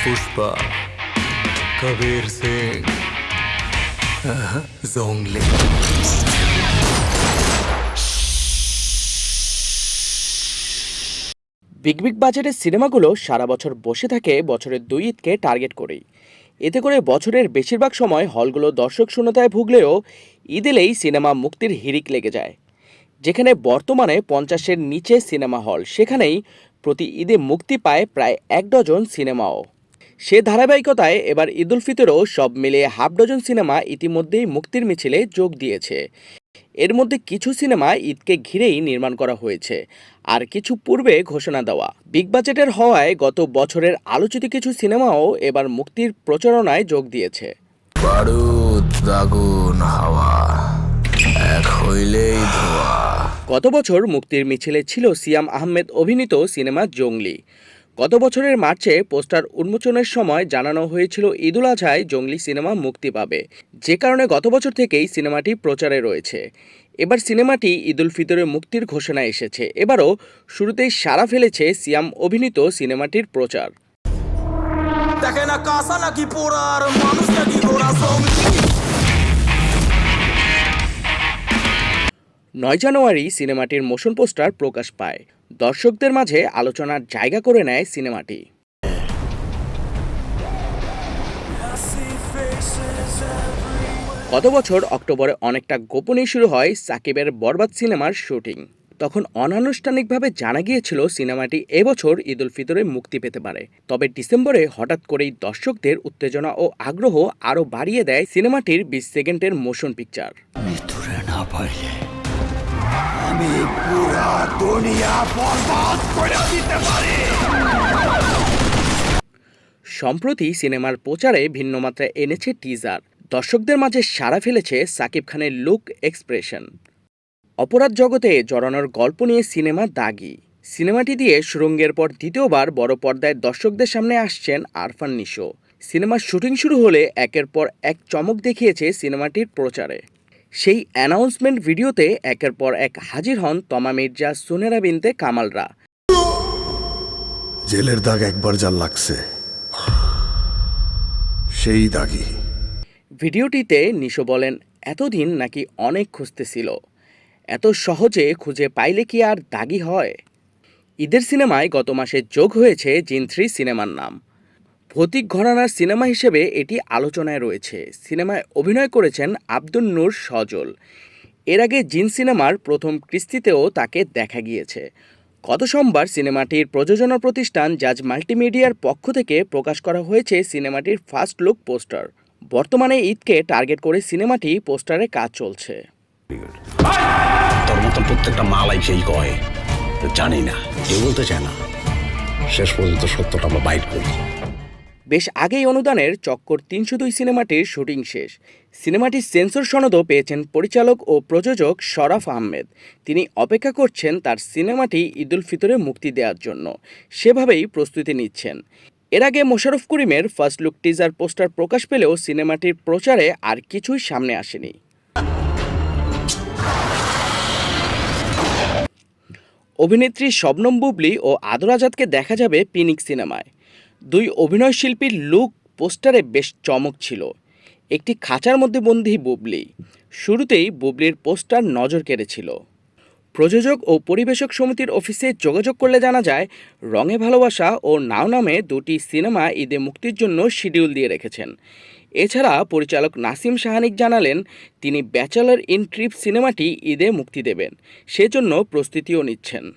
Pushpa Kabir Singh जोंगले big big বাজেটের সিনেমাগুলো সারা বছর বসে থাকে বছরের দুই ঈদকে টার্গেট করেই এতে করে বছরের বেশিরভাগ সময় হলগুলো দর্শক শূন্যতায় ভুগলেও ঈদ এলেই সিনেমা মুক্তির হিরিক লেগে যায় যেখানে বর্তমানে পঞ্চাশের নিচে সিনেমা হল সেখানেই প্রতি ঈদে মুক্তি পায় প্রায় এক ডজন সিনেমাও সে ধারাবাহিকতায় এবার ঈদুল ফিতরও সব মিলিয়ে হাফ ডজন সিনেমা ইতিমধ্যেই মুক্তির মিছিলে যোগ দিয়েছে। এর মধ্যে কিছু সিনেমা ঈদকে ঘিরেই নির্মাণ করা হয়েছে। আর কিছু পূর্বে ঘোষণা দেওয়া। বিগ বাজেটের হওয়ায় গত বছরের আলোচিত কিছু সিনেমাও এবার মুক্তির প্রচারণায় যোগ দিয়েছে। হাওয়া এক হইলেই ধোয়া। গত বছর মুক্তির মিছিলে ছিল সিয়াম আহমেদ অভিনীত সিনেমা জঙ্গলি। গত বছরের মার্চে পোস্টার উন্মোচনের সময় জানানো হয়েছিল ঈদুল আজহায় জঙ্গলি সিনেমা মুক্তি পাবে। যে কারণে গত বছর থেকেই সিনেমাটি প্রচারে রয়েছে। এবার সিনেমাটি ঈদুল ফিতরে মুক্তির ঘোষণা এসেছে। এবারও শুরুতেই সাড়া ফেলেছে সিয়াম অভিনীত সিনেমাটির প্রচার। দেখে না কাঁসা নাকি পোড়া মানুষ নাকি ঘোড়া নয় জানুয়ারি সিনেমাটির মোশন পোস্টার প্রকাশ পায়। দর্শকদের মাঝে আলোচনার জায়গা করে নেয় সিনেমাটি। গত বছর অক্টোবরে অনেকটা গোপনেই শুরু হয় সাকিবের বরবাদ সিনেমার শুটিং। তখন অনানুষ্ঠানিকভাবে জানা গিয়েছিল সিনেমাটি এবছর ঈদুল ফিতরে মুক্তি পেতে পারে। তবে ডিসেম্বরে হঠাৎ করেই দর্শকদের উত্তেজনা ও আগ্রহ আরও বাড়িয়ে দেয় সিনেমাটির বিশ সেকেন্ডের মোশন পিকচার। দুনিয়া বরবাদ করে দিতে পারি সম্প্রতি সিনেমার প্রচারে ভিন্ন মাত্রায় এনেছে টিজার দর্শকদের মাঝে সাড়া ফেলেছে সাকিব খানের লুক এক্সপ্রেশন অপরাধ জগতে জড়ানোর গল্প নিয়ে সিনেমা দাগি। সিনেমাটি দিয়ে সুরঙ্গের পর দ্বিতীয়বার বড় পর্দায় দর্শকদের সামনে আসছেন আরফান নিশো। সিনেমার শুটিং শুরু হলে একের পর এক চমক দেখিয়েছে সিনেমাটির প্রচারে। সেই অ্যানাউন্সমেন্ট ভিডিওতে একের পর এক হাজির হন তমা মির্জা সুনেরা বিনতে কামালরা। জেলের দাগ একবার যা লাগছে সেই দাগই। ভিডিওটিতে নিশো বলেন এতদিন নাকি অনেক খুঁজতেছিল এত সহজে খুঁজে পাইলে কি আর দাগি হয়? ঈদের সিনেমায় গত মাসে যোগ হয়েছে জিন থ্রি সিনেমার নাম। ভৌতিক ঘরানার সিনেমা হিসেবে এটি আলোচনায় রয়েছে। সিনেমায় অভিনয় করেছেন আব্দুল নূর সজল। এর আগে জিন সিনেমার প্রথম কিস্তিতেও তাকে দেখা গিয়েছে। গত সোমবার সিনেমাটির প্রযোজনা প্রতিষ্ঠান জাজ মাল্টিমিডিয়ার পক্ষ থেকে প্রকাশ করা হয়েছে সিনেমাটির ফার্স্ট লুক পোস্টার। বর্তমানে ঈদকে টার্গেট করে সিনেমাটি পোস্টারে কাজ চলছে। প্রত্যেকটা জানি না। কেউ বলতে চায় না। শেষ পর্যন্ত সত্যটা আমরা বাইট করি। বেশ আগেই অনুদানের চক্কর তিনশো দুই সিনেমাটির শুটিং শেষ। সিনেমাটির সেন্সর সনদও পেয়েছেন পরিচালক ও প্রযোজক শরাফ আহমেদ। তিনি অপেক্ষা করছেন তার সিনেমাটি ঈদুল ফিতরে মুক্তি দেওয়ার জন্য। সেভাবেই প্রস্তুতি নিচ্ছেন। এর আগে মোশারফ করিমের ফার্স্ট লুক টিজার পোস্টার প্রকাশ পেলেও সিনেমাটির প্রচারে আর কিছুই সামনে আসেনি। অভিনেত্রী শবনম বুবলি ও আদর আজাদকে দেখা যাবে পিনিক সিনেমায়। দুই অভিনয় শিল্পীর লুক পোস্টারে বেশ চমক ছিল। একটি খাঁচার মধ্যে বন্দী বুবলি। শুরুতেই বুবলির পোস্টার নজর কেড়েছিল। প্রযোজক ও পরিবেশক সমিতির অফিসে যোগাযোগ করলে জানা যায়, রঙে ভালোবাসা ও নাও নামে দুটি সিনেমা ঈদে মুক্তির জন্য শিডিউল দিয়ে রেখেছেন। এছাড়া পরিচালক নাসিম সাহানিক জানালেন, তিনি ব্যাচেলর ইন ট্রিপ সিনেমাটি ঈদে মুক্তি দেবেন, সেজন্য প্রস্তুতিও নিচ্ছেন।